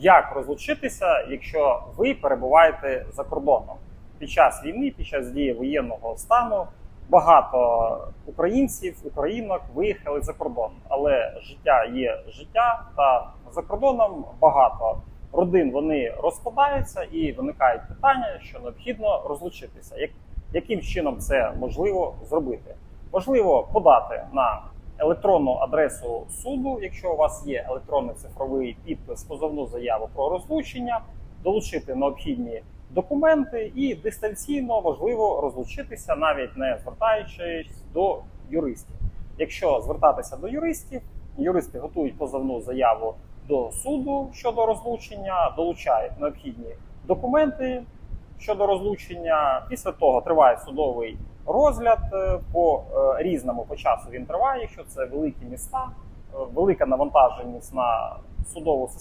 як розлучитися, якщо ви перебуваєте за кордоном. Під час війни, під час дії воєнного стану багато українців, українок виїхали за кордон, але життя є життя, та за кордоном багато родин вони розпадаються і виникають питання, що необхідно розлучитися. Як, яким чином це можливо зробити? Можливо подати на електронну адресу суду, якщо у вас є електронний цифровий підпис, позовну заяву про розлучення, долучити необхідні документи і дистанційно можливо розлучитися, навіть не звертаючись до юристів. Якщо звертатися до юристів, юристи готують позовну заяву до суду щодо розлучення, долучають необхідні документи щодо розлучення. Після того триває судовий розгляд е, по е, різному по часу він триває, якщо це великі міста, е, велика навантаженість на судову систему.